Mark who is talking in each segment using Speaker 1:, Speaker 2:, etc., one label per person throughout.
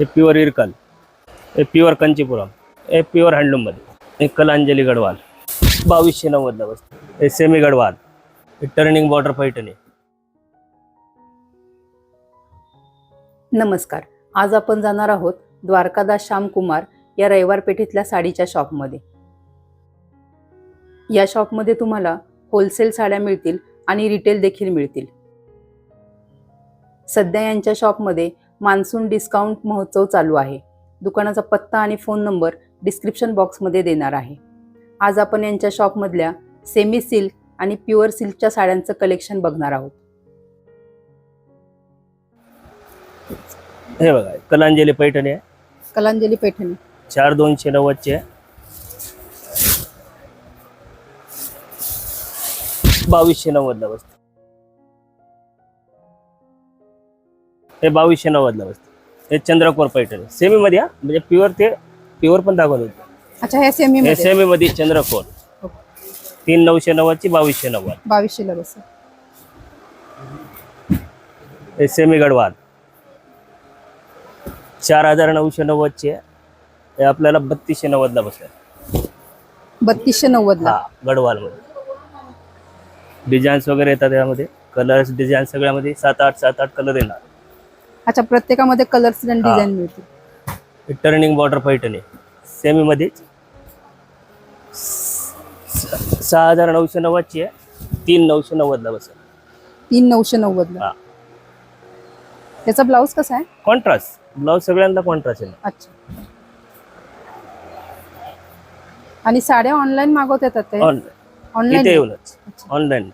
Speaker 1: हे प्युअर इरकल हे प्युअर कंचीपुरम हे प्युअर हँडलूममध्ये. हे कलांजली गडवाल बावीसशे नव्वदला बसते. हे सेमी गडवाल हे टर्निंग बॉर्डर पैठणी
Speaker 2: नमस्कार. आज आपण जाणार आहोत द्वारकादास श्यामकुमार या रविवार पेठेतल्या साडीच्या शॉपमध्ये. या शॉपमध्ये तुम्हाला होलसेल साड्या मिळतील आणि रिटेल देखील मिळतील. सध्या यांच्या शॉपमध्ये मान्सून डिस्काउंट महोत्सव चालू आहे. दुकानाचा पत्ता आणि फोन नंबर डिस्क्रिप्शन बॉक्समध्ये देणार आहे. आज आपण यांच्या शॉपमधल्या सेमी सिल्क आणि प्युअर सिल्कच्या साड्यांचं कलेक्शन बघणार आहोत.
Speaker 1: हे बघा कलांजली पैठणी आहे.
Speaker 2: कलांजली पैठणी.
Speaker 1: चार दोनशे नव्वदचे आहे. बावीसशे नव्वदला बसते. हे बावीसशे नव्वदला बसते. हे चंद्रकोर पैठणी. सेमी मध्ये हा म्हणजे प्युअर ते प्युअर पण दाखवलं होतं.
Speaker 2: अच्छा हे सेमी
Speaker 1: हे सेमी मध्ये चंद्रकोर. तीन नऊशे नव्वदची बावीसशे नव्वद.
Speaker 2: बावीसशेला बस
Speaker 1: हे सेमी गडवाल. चार हजार नऊशे नव्वदची. आहे हे आपल्याला बत्तीसशे नव्वदला बसेल
Speaker 2: बत्तीसशे नव्वदला.
Speaker 1: हा गडवाल मध्ये डिझाईन्स वगैरे येतात यामध्ये. कलर्स डिझाईन सगळ्यामध्ये सात आठ सात आठ कलर येणार.
Speaker 2: अच्छा प्रत्येकामध्ये कलर्स आणि
Speaker 1: हा.
Speaker 2: डिझाईन मिळतील.
Speaker 1: हे टर्निंग बॉर्डर पैठणी सेमी मध्येच. सहा हजार नऊशे नव्वदची आहे. तीन नऊशे नव्वदला बसेल.
Speaker 2: तीन नऊशे नव्वदला.
Speaker 1: हा.
Speaker 2: त्याचा ब्लाऊज कसा आहे?
Speaker 1: कॉन्ट्रास्ट ब्लाऊज सगळ्यांना कॉन्ट्रास्ट आहे
Speaker 2: अच्छा. आणि साड्या ऑनलाईन मागवता येतात ते?
Speaker 1: ऑनलाईन इथे येऊनच.
Speaker 2: अच्छा.
Speaker 1: ऑनलाईन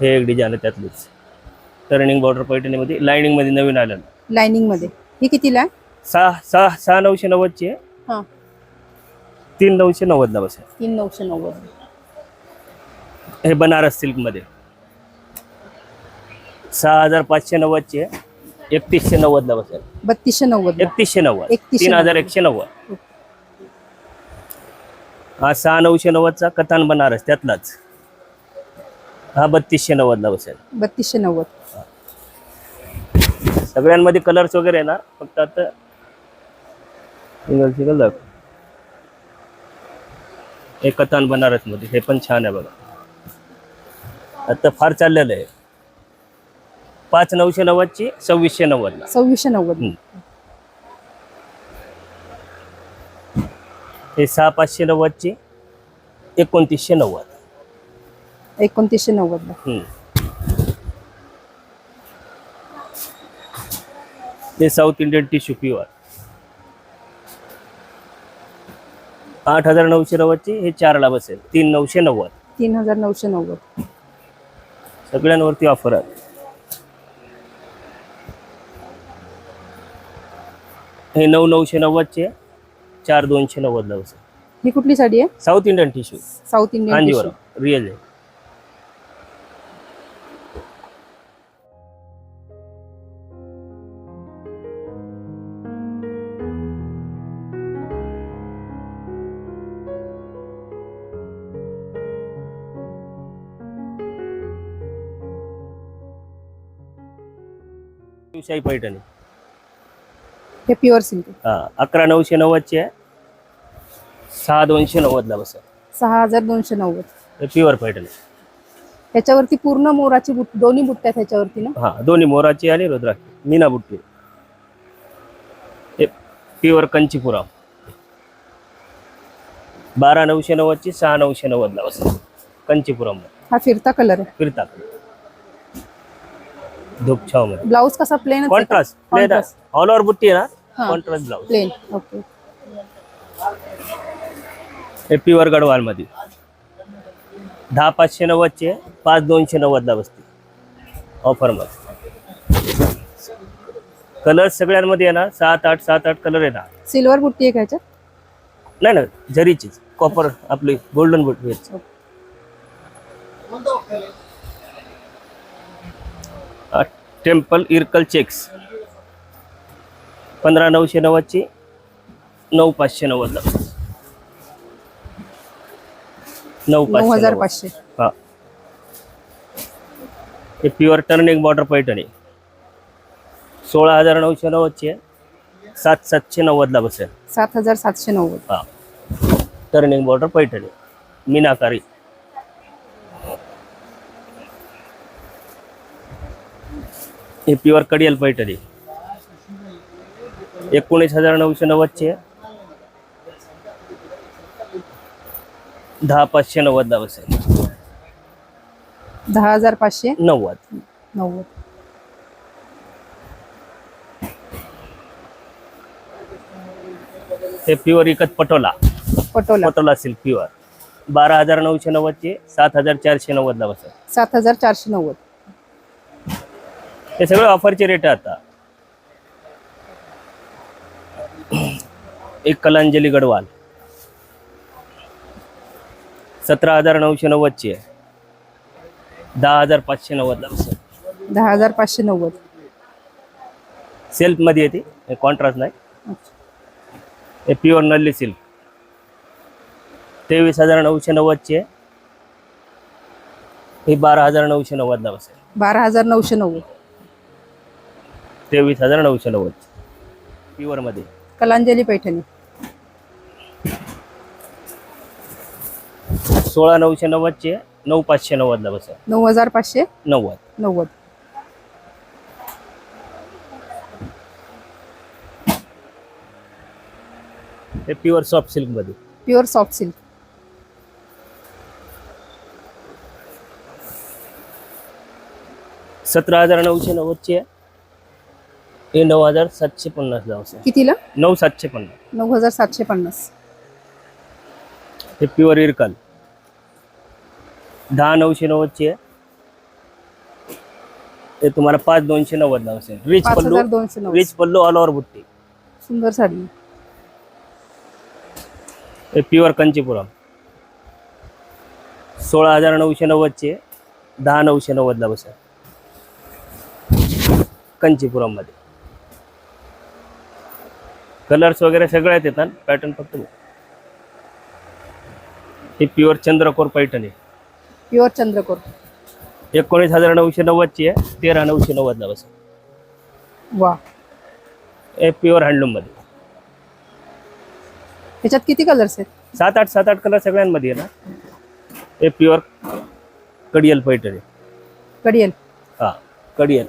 Speaker 1: हे एक डिझाईन आहे त्यातलीच. टर्निंग बॉर्डर पैठणीमध्ये लाईनिंगमध्ये नवीन आलेलं.
Speaker 2: लाइनिंगमध्ये. ही कितीला आहे
Speaker 1: सहा सहा सहा नऊशे नव्वदची आहे.
Speaker 2: हा.
Speaker 1: तीन नऊशे नव्वदला बसेल
Speaker 2: तीन नऊशे नव्वद.
Speaker 1: हे बनारस सिल्कमध्ये सहा हजार पाचशे नव्वदची आहे. एकतीसशे नव्वदला बसेल
Speaker 2: बत्तीसशे नव्वद
Speaker 1: एकतीसशे नव्वद.
Speaker 2: 3100
Speaker 1: तीन हजार एकशे नव्वद. हा सहा नऊशे नव्वदचा कथान बनारस त्यातलाच. हा बत्तीसशे नव्वदला बसेल.
Speaker 2: बत्तीसशे नव्वद.
Speaker 1: सगळ्यांमध्ये कलर्स वगैरे येणार फक्त आता सिंगल सिंगल दाखव. हे कथान बनारसमध्ये हे पण छान आहे बघा. आता फार चाललेलं आहे. पाच नऊशे नव्वदची सव्वीसशे नव्वदला
Speaker 2: सव्वीसशे नव्वद.
Speaker 1: हम्म. हे सहा पाचशे नव्वदची एकोणतीसशे नव्वद.
Speaker 2: एकोणतीसशे नव्वदला
Speaker 1: हम्म. हे साऊथ इंडियन टिश्यू प्युअर. आठ हजार नऊशे नव्वदची हे चारला बसेल. तीन नऊशे नव्वद.
Speaker 2: तीन हजार नऊशे नव्वद.
Speaker 1: सगळ्यांवरती ऑफर आहे. हे नऊ नऊशे नव्वदचे चार दोनशे नव्वदला बसेल.
Speaker 2: ही कुठली साडी आहे?
Speaker 1: South Indian tissue.
Speaker 2: South Indian
Speaker 1: Kanjivaram. Real आहे. शिवशाही पैठणी.
Speaker 2: हे प्युअर सिल्क
Speaker 1: हा अकरा नऊशे नव्वदची आहे. सहा दोनशे नव्वदला बसेल
Speaker 2: सहा हजार दोनशे नव्वद.
Speaker 1: हे प्युअर पैठणी.
Speaker 2: त्याच्यावरती पूर्ण मोराची बुट दोन्ही बुट्ट्या त्याच्यावरती ना?
Speaker 1: हा दोन्ही मोराची आणि रुद्राक्षी मीना बुट्टी. हे प्युअर कंचीपुरम. बारा नऊशे नव्वदची सहा नऊशे नव्वदला बसेल कंचीपुरम.
Speaker 2: हा फिरता कलर आहे.
Speaker 1: फिरतात धूपछावमध्ये
Speaker 2: ब्लाऊज कसा plain
Speaker 1: contrast
Speaker 2: Contrast.
Speaker 1: All over बुट्टी आहे ना. कॉन्ट्रास्ट ब्लाउज
Speaker 2: प्लेन ओके
Speaker 1: हे प्युअर गडवाल मध्ये. दहा पाचशे नव्वदचे पाच दोनशे नव्वदला बसते ऑफरमध्ये. कलर सगळ्यांमध्ये येणार सात आठ सात आठ कलर येणार
Speaker 2: सिल्वर बुट्टी आहे का
Speaker 1: नाही ना जरीचीच. कॉपर आपली गोल्डन बुट टेम्पल इरकल चेक्स. पंधरा नऊशे नव्वदची नऊ पाचशे नव्वदला. नऊ
Speaker 2: नऊ हजार
Speaker 1: पाचशे
Speaker 2: पाचशे.
Speaker 1: हा. हे प्युअर टर्निंग बॉर्डर पैठणी. सोळा हजार नऊशे नव्वदची आहे. सात सातशे नव्वदला बसेल.
Speaker 2: सात हजार सातशे नव्वद.
Speaker 1: हा. Turning border Paithani. मीनाकारी. हे प्युअर कडियल पैठणी. एकोणीस हजार नऊशे नव्वदची. आहे दहा पाचशे नव्वदला बसेल.
Speaker 2: दहा हजार पाचशे?
Speaker 1: नव्वद.
Speaker 2: नव्वद.
Speaker 1: हे pure Ikat Patola.
Speaker 2: Patola.
Speaker 1: Patola silk pure बारा हजार नऊशे नव्वदची सात हजार चारशे नव्वदला बसेल.
Speaker 2: सात हजार चारशे नव्वद.
Speaker 1: हे सगळं ऑफरचे रेट आहे आता. एक कलांजली गडवाल सतरा हजार नऊशे नव्वदची आहे. दहा हजार पाचशे नव्वदला बसेल
Speaker 2: दहा हजार पाचशे नव्वद.
Speaker 1: सिल्कमध्ये येते कॉन्ट्रास्ट नाही. हे प्युअर नल्ली सिल्क तेवीस हजार नऊशे नव्वदची आहे. ही बारा हजार नऊशे नव्वदला बसेल.
Speaker 2: बारा हजार नऊशे नव्वद.
Speaker 1: तेवीस हजार नऊशे नव्वद. प्युअरमध्ये
Speaker 2: कलांजली पैठणी.
Speaker 1: सोळा नऊशे नव्वदची नऊ पाचशे नव्वदला बसेल
Speaker 2: नऊ हजार पाचशे?
Speaker 1: नव्वद.
Speaker 2: नव्वद.
Speaker 1: हे प्युअर सॉफ्ट सिल्कमध्ये
Speaker 2: प्युअर सॉफ्ट सिल्क
Speaker 1: सतरा हजार नऊशे नव्वदची हे नऊ हजार सातशे पन्नासला बसेल
Speaker 2: कितीला?
Speaker 1: नऊ सातशे पन्नास.
Speaker 2: नऊ हजार सातशे पन्नास.
Speaker 1: हे प्युअर इरकल. दहा नऊशे नव्वदची आहे. हे तुम्हाला पाच दोनशे नव्वदला बसेल रिच
Speaker 2: पाच
Speaker 1: पल्लू
Speaker 2: दोनशे नव्वद.
Speaker 1: रिच पल्लू ऑल ओव्हर बुट्टी.
Speaker 2: सुंदर साडी.
Speaker 1: हे प्युअर कंचीपुरम. सोळा हजार नऊशे नव्वदची आहे. दहा नऊशे नव्वदला बसेल कंचीपुरममध्ये. कलर्स वगैरे सगळ्यात येतात. पॅटर्न फक्त. हे प्युअर चंद्रकोर पैठणी
Speaker 2: प्युअर चंद्रकोर.
Speaker 1: एकोणीस हजार नऊशे नव्वदची आहे. तेरा नऊशे नव्वदला बसेल
Speaker 2: वा.
Speaker 1: हे प्युअर हँडलूममध्ये
Speaker 2: ह्याच्यात किती कलर्स आहेत?
Speaker 1: सात आठ सात आठ कलर सगळ्यांमध्ये आहे ना? हे प्युअर कडियल पैठणी
Speaker 2: कडियल.
Speaker 1: हा कडियल.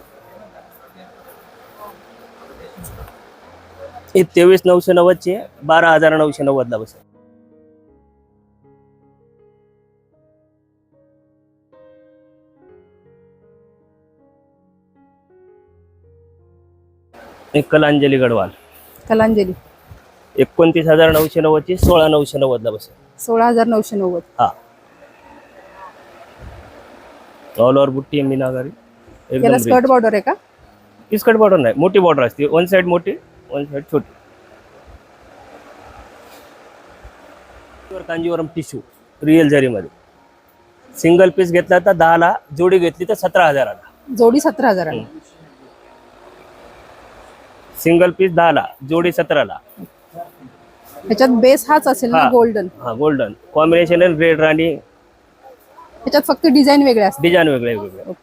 Speaker 1: हे तेवीस नऊशे नव्वदची बारा हजार नऊशे नव्वदला बसेल. एक कलांजली गडवाल.
Speaker 2: कलांजली.
Speaker 1: एकोणतीस हजार नऊशे नव्वदची सोळा नऊशे नव्वदला बसेल.
Speaker 2: सोळा हजार नऊशे नव्वद.
Speaker 1: हा. ऑल ओव्हर बुट्टी मीनाकारी.
Speaker 2: याला
Speaker 1: एकदम
Speaker 2: स्कर्ट बॉर्डर आहे का?
Speaker 1: इस्कट बॉर्डर नाही मोठी बॉर्डर असते. वन साइड मोठी साइड छोटी कांजीवरम टिश्यू रिअल जरीमध्ये. सिंगल पीस घेतला तर दहाला जोडी घेतली तर सतरा हजाराला.
Speaker 2: जोडी सतरा हजाराला.
Speaker 1: सिंगल पीस दहाला जोडी सतराला.
Speaker 2: ह्याच्यात बेस हाच असेल ना. गोल्डन
Speaker 1: हा गोल्डन कॉम्बिनेशन रेड राणी.
Speaker 2: ह्याच्यात फक्त डिझाईन वेगळे असतात
Speaker 1: डिझाईन वेगळे वेगळे.